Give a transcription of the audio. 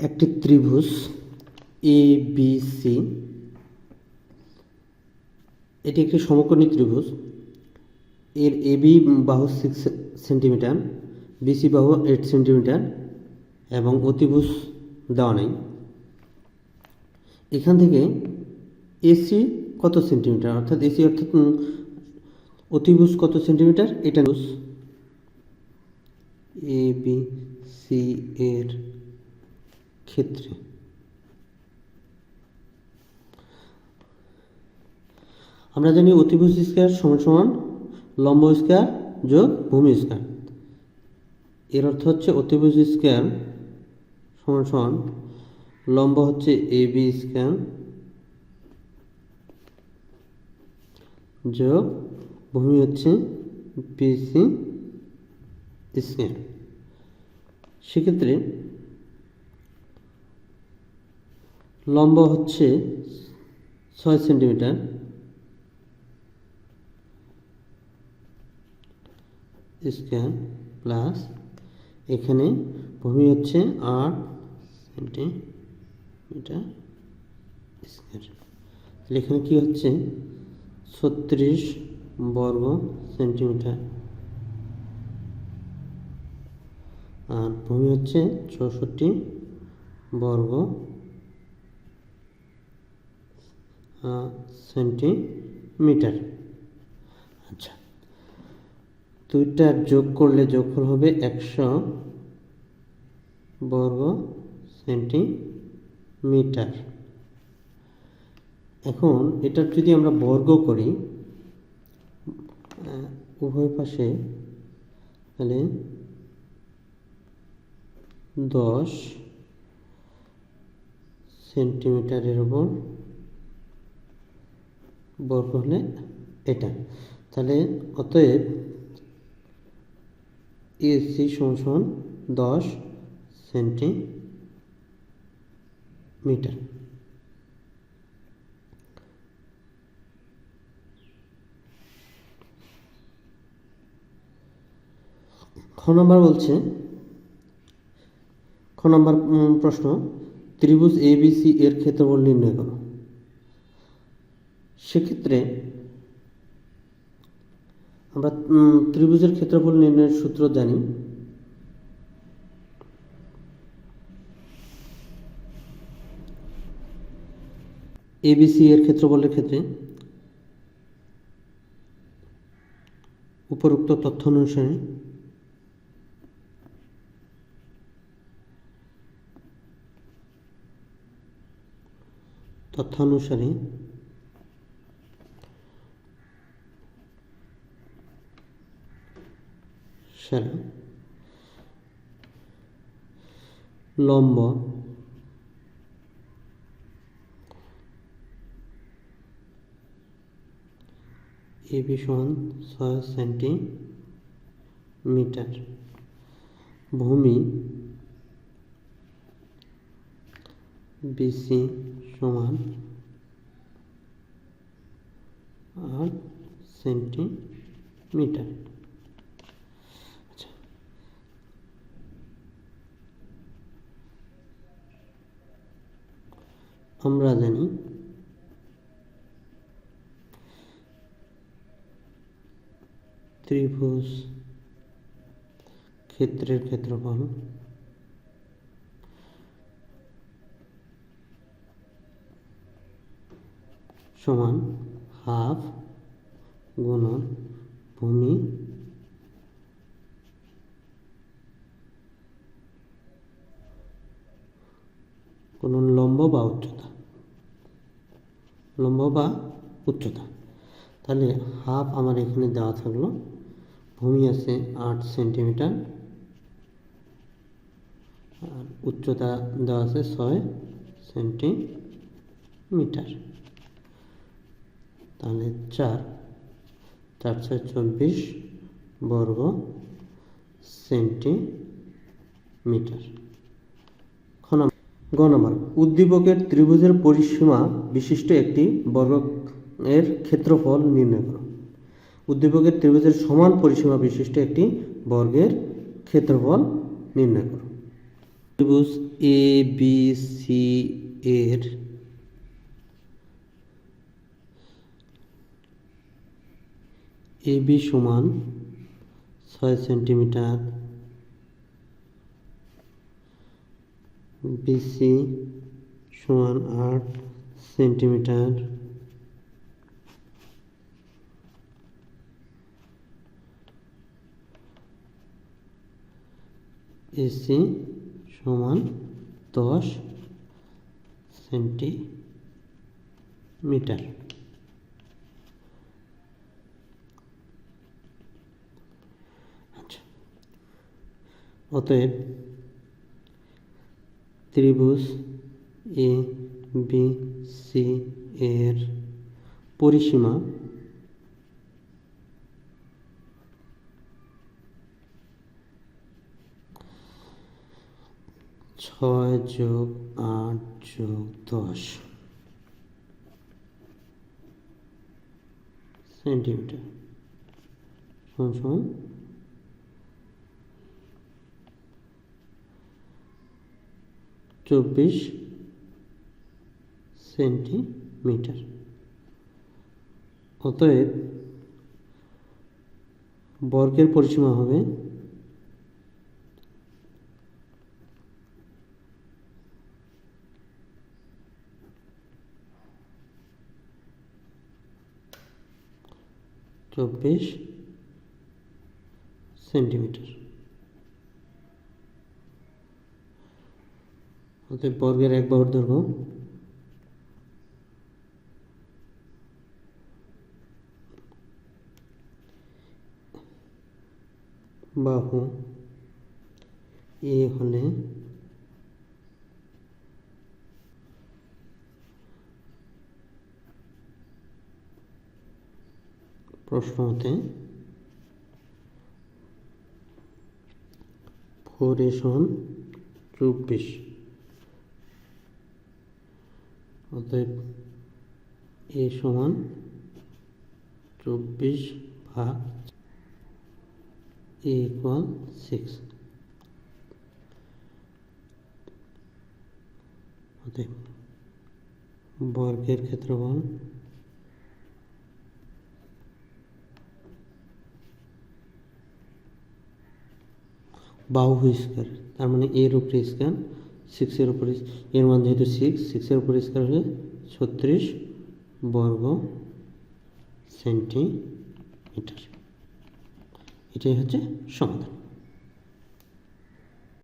একটি ত্রিভুজ A B C এটি একটি সমকোণী ত্রিভুজ। এর এ বি বাহু সিক্স সেন্টিমিটার বিসি বাহু এইট সেন্টিমিটার এবং অতিভুজ দেওয়া নেই। এখান থেকে এসি কত সেন্টিমিটার অর্থাৎ এসি অর্থাৎ অতিভুজ কত সেন্টিমিটার এটা এ বি সি এর ক্ষেত্রে। আমরা জানি অতিভুজ স্কোয়ার সমান সমান লম্ব স্কোয়ার যোগ ভূমি স্কোয়ার। এর অর্থ হচ্ছে অতিভুজ স্কোয়ার সমান সমান লম্ব হচ্ছে এ বি স্কোয়ার যোগ ভূমি হচ্ছে বিসি স্কোয়ার। সেক্ষেত্রে লম্ব হচ্ছে ছয় সেন্টিমিটার। স্কোয়ার প্লাস এখানে ভূমি হচ্ছে আট সেন্টিমিটার স্কোয়ার। তাহলে এখানে কি হচ্ছে? ছত্রিশ বর্গ সেন্টিমিটার। আর ভূমি হচ্ছে চৌষট্টি বর্গ সেন্টিমিটার আচ্ছা দুইটা যোগ করলে যোগফল হবে একশো বর্গ সেন্টিমিটার এখন এটা যদি আমরা বর্গ করি উভয় পাশে, তাহলে দশ সেন্টিমিটারের ওপর বর্গ হলে এটা। তাহলে অতএব এসি সমান দশ সেন্টিমিটার। খ নম্বর বলছে, খ নম্বর প্রশ্ন, ত্রিভুজ এবিসি এর ক্ষেত্রফল নির্ণয় করো। সেক্ষেত্রে আমরা ত্রিভুজের ক্ষেত্রফল নির্ণয়ের সূত্র জানি। এবিসি এর ক্ষেত্রফলের ক্ষেত্রে উপরোক্ত তথ্য অনুসারে তথ্যানুসারে লম্ব। এবি সমান ছয় সেন্টিমিটার। ভূমি বিসি সমান আট সেন্টিমিটার। আমরা জানি। ত্রিভুজ ক্ষেত্রের ক্ষেত্রফল। সমান হাফ গুণন ভূমি গুণন লম্ব বা উচ্চতা। লম্ব বা উচ্চতা। তাহলে হাফ আমার এখানে দেওয়া থাকল। ভূমি আছে আট সেন্টিমিটার আর উচ্চতা দেওয়া আছে ছয় সেন্টিমিটার তাহলে চার চার ছয় চব্বিশ বর্গ সেন্টিমিটার গ নম্বর, উদ্দীপকের ত্রিভুজের পরিসীমা বিশিষ্ট একটি বর্গ এর ক্ষেত্রফল নির্ণয় করো। উদ্দীপকের ত্রিভুজের সমান পরিসীমা বিশিষ্ট একটি বর্গের ক্ষেত্রফল নির্ণয় করো। ত্রিভুজ এ বি সি এর এ বি সমান ছয় সেন্টিমিটার বিসি সমান আট সেন্টিমিটার। এসি সমান দশ সেন্টিমিটার। আচ্ছা অতএব ত্রিভুজ এ বি সি এর পরিসীমা। ছয় যোগ আট যোগ দশ সেন্টিমিটার। সমান চব্বিশ সেন্টিমিটার। অতএব বর্গের পরিসীমা হবে চব্বিশ সেন্টিমিটার। অতএব বর্গের এক বাহুর দৈর্ঘ্য। বাহু এ হলে প্রশ্ন হতে ফোর এ সমান চব্বিশ। অতএব এ সমান চব্বিশ ভাগ এ ইকুয়াল সিক্স অতএব বর্গের ক্ষেত্রফল বাহু স্কোয়ার তার মানে এর উপরে স্কোয়ার সিক্সের উপরে, এর মান যেহেতু সিক্স সিক্সের উপরে স্কোয়ার হলে ছত্রিশ বর্গ সেন্টিমিটার এটাই হচ্ছে সমাধান।